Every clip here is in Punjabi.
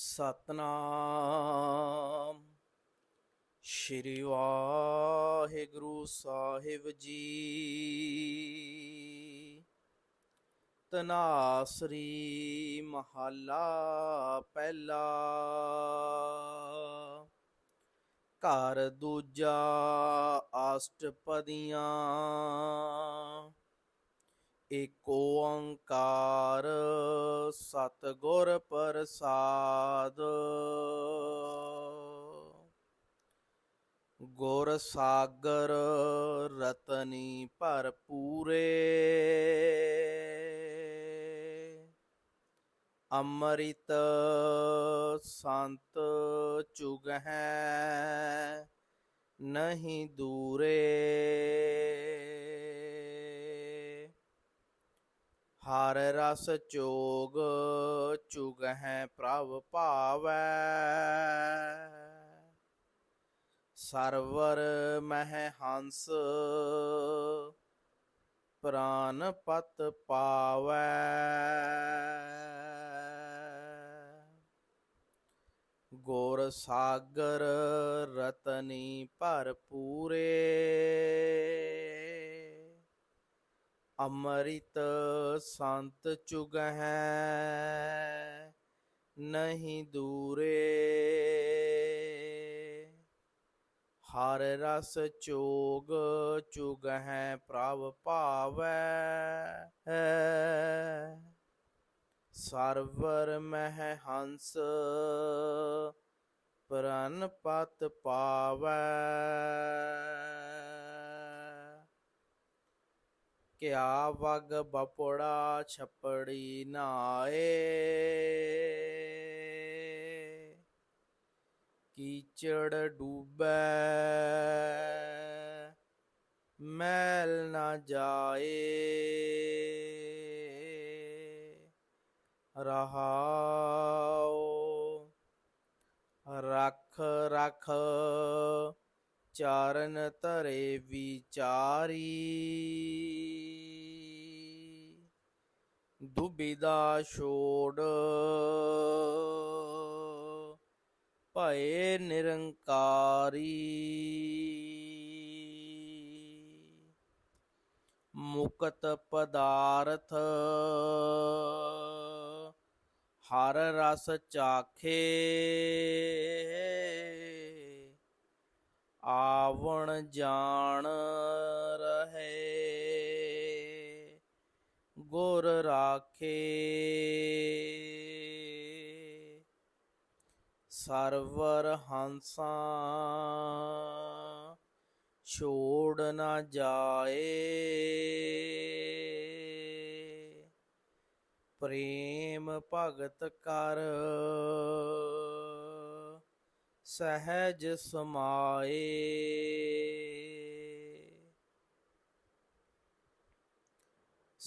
ਸਤਨਾਮ। ਸ਼੍ਰੀ ਵਾਹਿਗੁਰੂ ਸਾਹਿਬ ਜੀ। ਤਨਾਸਰੀ ਮਹੱਲਾ ਪਹਿਲਾ। ਘਰ ਦੂਜਾ ਅਸ਼ਟਪਦੀਆਂ। ਏਕ ਓੰਕਾਰ ਸਤਿਗੁਰ ਪ੍ਰਸਾਦ। ਗੁਰ ਸਾਗਰ ਰਤਨੀ ਭਰਪੂਰੇ। ਅੰਮ੍ਰਿਤ ਸੰਤ ਚੁਗ ਹੈ ਨਹੀਂ ਦੂਰੇ। ਹਰ ਰਸ ਚੋਗ ਚੁਗ ਹੈ ਪ੍ਰਭ ਭਾਵੈ। ਸਰਵਰ ਮਹਿ ਹੰਸ ਪ੍ਰਾਨ ਪਤ ਪਾਵੈ। ਗੁਰ ਸਾਗਰ ਰਤਨੀ ਭਰਪੂਰੇ। ਅੰਮ੍ਰਿਤ ਸੰਤ ਚੁਗ ਹੈ ਨਹੀਂ ਦੂਰੇ। ਹਰ ਰਸ ਚੋਗ ਚੁਗਹਿ ਪ੍ਰਭ ਭਾਵੈ। ਸਰਵਰ ਮਹਿ ਹੰਸ ਪ੍ਰਨ ਪਤ ਪਾਵੈ। ਕਿਆ ਵਗ ਬਪੜਾ ਛਪੜੀ ਨਾਏ ਕੀਚੜ ਡੂਬੈ ਮੈਲ ਨਾ ਜਾਏ ਰਹਾਉ ਰਖ ਰਖ ਚਰਨ ਧਰੇ ਵਿਚਾਰੀ ਦੁਬਿਦਾ ਛੋੜ। ਭਏ ਨਿਰੰਕਾਰੀ। ਮੁਕਤ ਪਦਾਰਥ। ਹਰ ਰਸ ਚਾਖੇ। ਆਵਣ ਜਾਣ। ਗੁਰ ਰਾਖੇ। ਸਰਵਰ ਹੰਸਾਂ ਛੋੜ ਨਾ ਜਾਏ। ਪ੍ਰੇਮ ਭਗਤ ਕਰ ਸਹਿਜ ਸਮਾਏ।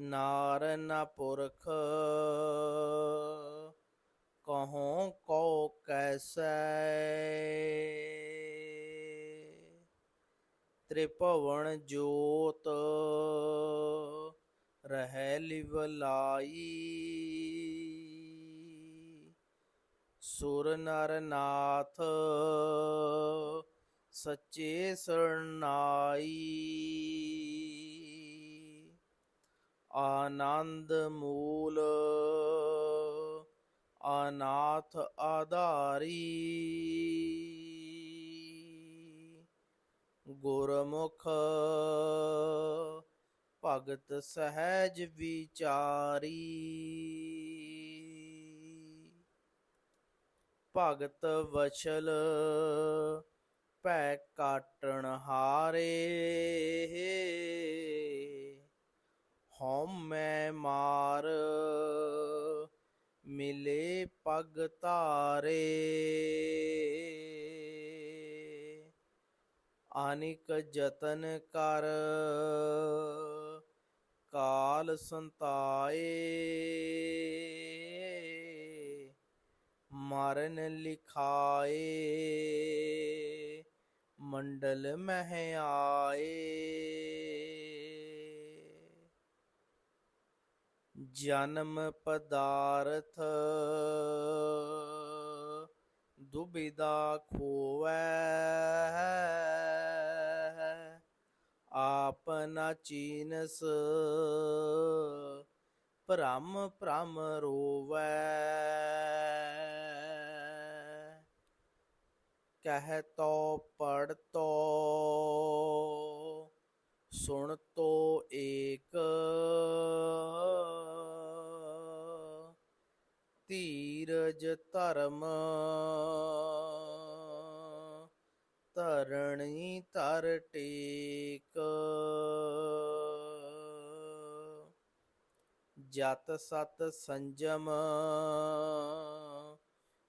ਨਾਰ ਨ ਪੁਰਖ ਕਹੋਂ ਕੋ ਕੈਸੈ ਤ੍ਰਿਭਵਨ ਜੋਤ ਰਹਿ ਲਿਵਲਾਈ ਸੁਰ ਨਰ ਨਾਥ ਸੱਚੇ ਸਰਨਾਈ ਆਨੰਦ ਮੂਲ ਅਨਾਥ ਆਧਾਰੀ। ਗੁਰਮੁਖ ਭਗਤ ਸਹਿਜ ਵਿਚਾਰੀ। ਭਗਤ ਵਛਲ ਭੈ ਕਾਟਣ ਹਾਰੇ। ਹਉਮੈ ਮਾਰ, ਮਿਲੇ ਪਗ ਧਾਰੇ। ਅਨਿਕ ਜਤਨ ਕਰ, ਕਾਲ ਸੰਤਾਏ। ਮਰਨ ਲਿਖਾਏ, ਮੰਡਲ ਮਹਿ ਆਏ। ਜਨਮ ਪਦਾਰਥ ਦੁਬਿਦਾ ਖੋਵੈ। ਆਪਨਾ ਚੀਨਸ ਭ੍ਰਮ ਭ੍ਰਮ ਰੋਵੈ। ਕਹਿ ਤੋ ਪੜ ਤੋ ਸੁਣ ਤੋ ਏਕ। ਧੀਰਜ ਧਰਮ। ਧਰਣੀ ਧਰ ਟੇਕ। ਜਤ ਸਤ ਸੰਜਮ।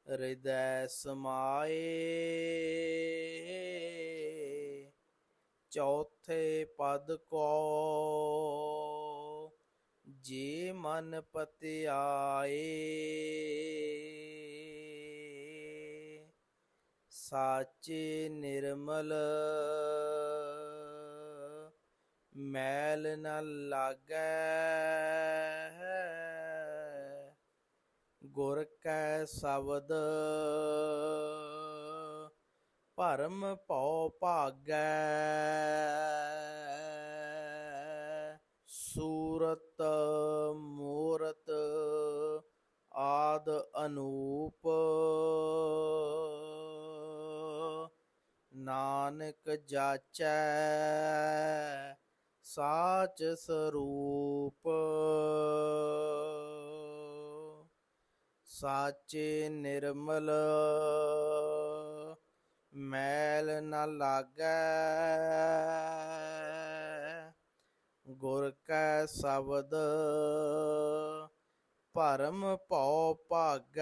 ਹਿਰਦੈ ਸਮਾਏ। ਚੌਥੇ ਪਦ ਕੋ। ਜੇ ਮਨ ਪਤਿਆਏ। ਸਾਚੇ ਨਿਰਮਲ। ਮੈਲ ਨ ਲਾਗੈ ਗੁਰ ਕੈ ਸ਼ਬਦ। ਭਰਮ ਭਉ ਭਾਗੈ। ਸੂਰਤ, ਮੂਰਤ ਆਦ ਅਨੂਪ। ਨਾਨਕ ਜਾਚੈ, ਸਾਚ ਸਰੂਪ। ਸਾਚੇ ਨਿਰਮਲ, ਮੈਲ ਨਾ ਲਾਗੈ। ਗੁਰ ਕੈ ਸ਼ਬਦ, ਭਰਮ ਭਉ ਭਾਗੈ।